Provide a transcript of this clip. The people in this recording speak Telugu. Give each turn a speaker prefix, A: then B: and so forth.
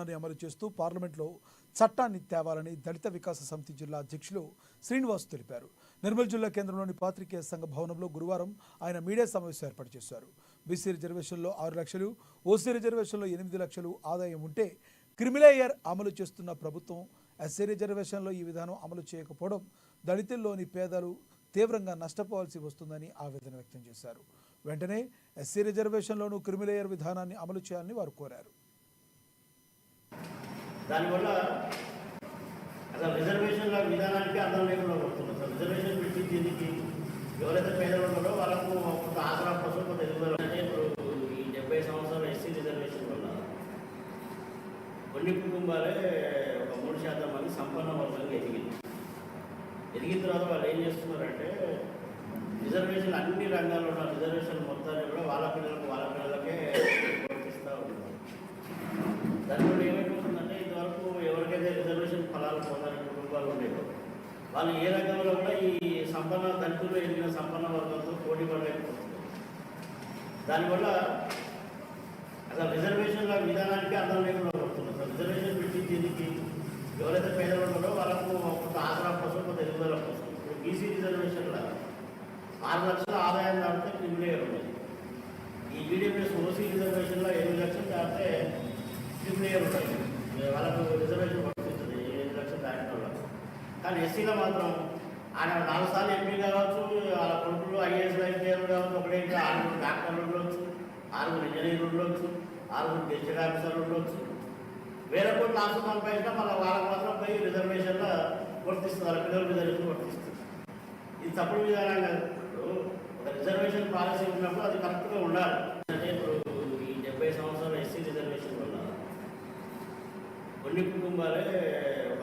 A: విధానాన్ని అమలు చేస్తూ పార్లమెంట్లో చట్టాన్ని తేవాలని దళిత వికాస సమితి జిల్లా అధ్యక్షులు శ్రీనివాస్ తెలిపారు. నిర్మల్ జిల్లా కేంద్రంలోని పాత్రికేయ సంఘ భవనంలో గురువారం ఆయన మీడియా సమావేశం ఏర్పాటు చేశారు. బీసీ రిజర్వేషన్లో ఆరు లక్షలు ఓసీ రిజర్వేషన్లో ఎనిమిది లక్షలు ఆదాయం ఉంటే క్రిమిలేయర్ అమలు చేస్తున్న ప్రభుత్వం ఎస్సీ రిజర్వేషన్లో ఈ విధానం అమలు చేయకపోవడం దళితుల్లోని పేదలు తీవ్రంగా నష్టపోవాల్సి వస్తుందని ఆవేదన వ్యక్తం చేశారు. వెంటనే ఎస్సీ రిజర్వేషన్లోనూ క్రిమిలేయర్ విధానాన్ని అమలు చేయాలని వారు కోరారు.
B: దానివల్ల అసలు రిజర్వేషన్ల విధానానికి అర్థం లేకుండా పడుతుంది అసలు రిజర్వేషన్ పెట్టి దీనికి ఎవరైతే పేదలు ఉన్నారో వాళ్ళకు కొంత ఆసరా కోసం కొంత ఎదుగుదల అంటే ఇప్పుడు ఈ డెబ్బై సంవత్సరాల ఎస్సీ రిజర్వేషన్ వల్ల కొన్ని కుటుంబాలే ఒక మూడు శాతం మంది సంపన్న వర్గంగా ఎదిగింది. ఎదిగిన తర్వాత వాళ్ళు ఏం చేస్తున్నారంటే రిజర్వేషన్ అన్ని రంగాల్లో ఉన్న రిజర్వేషన్ మొత్తం కూడా వాళ్ళ పిల్లలకు వాళ్ళ పిల్లలకే వర్తిస్తూ ఉన్నారు దానివల్ల ఏమైపోతుందంటే ఇంతవరకు ఎవరికైతే రిజర్వేషన్ ఫలాలు పొందని కుటుంబాలు ఉండేవో వాళ్ళు ఏ రంగంలో కూడా ఈ సంపన్న దళితులు ఎదిగిన సంపన్న వర్గంతో పోటీ పడలేకపోతుంది దానివల్ల అసలు రిజర్వేషన్ల విధానానికి అర్థం లేకుండా పడుతుంది. అసలు రిజర్వేషన్ పెట్టి దీనికి ఎవరైతే పేదలు ఉన్నారో వాళ్ళకు కొంత ఆసరా కోసం కొంత ఎదుగుదల కోసం. ఇప్పుడు బీసీ రిజర్వేషన్ల ఆరు లక్షల ఆదాయం దాటితే క్రిమిలేయర్ ఉన్నది ఈ ఈడబ్ల్యూఎస్ ఓసీ రిజర్వేషన్లో ఎనిమిది లక్షలు దాటితే క్రిమిలేయర్ ఉంటాయి వాళ్ళకు రిజర్వేషన్ వర్తిస్తుంది ఎనిమిది లక్షలు దాటిన వాళ్ళకు కానీ ఎస్సీలో మాత్రం ఆయన నాలుగు సార్లు ఎంపీ కావచ్చు వాళ్ళ కొడుకులు ఐఏఎస్ ఐపీఎల్ కావచ్చు ఒకటే ఆరుగురు డాక్టర్లు ఉండొచ్చు ఆరుగురు ఇంజనీర్లు ఉండొచ్చు ఆరుగురు గెస్టెడ్ ఆఫీసర్లు ఉండొచ్చు. వేరే కోట్ల ఆస్తి సంపాదించినా మళ్ళీ వాళ్ళకి మాత్రం పోయి రిజర్వేషన్లో వర్తిస్తుంది వాళ్ళ పిల్లల రిజర్వేషన్ వర్తిస్తుంది ఇది తప్పుడు విధానం కాదు. ఒక రిజర్వేషన్ పాలసీ ఉన్నప్పుడు అది కరెక్ట్గా ఉండాలి. అంటే ఇప్పుడు ఈ డెబ్బై సంవత్సరాలు ఎస్సీ రిజర్వేషన్ వల్ల కొన్ని కుటుంబాలే ఒక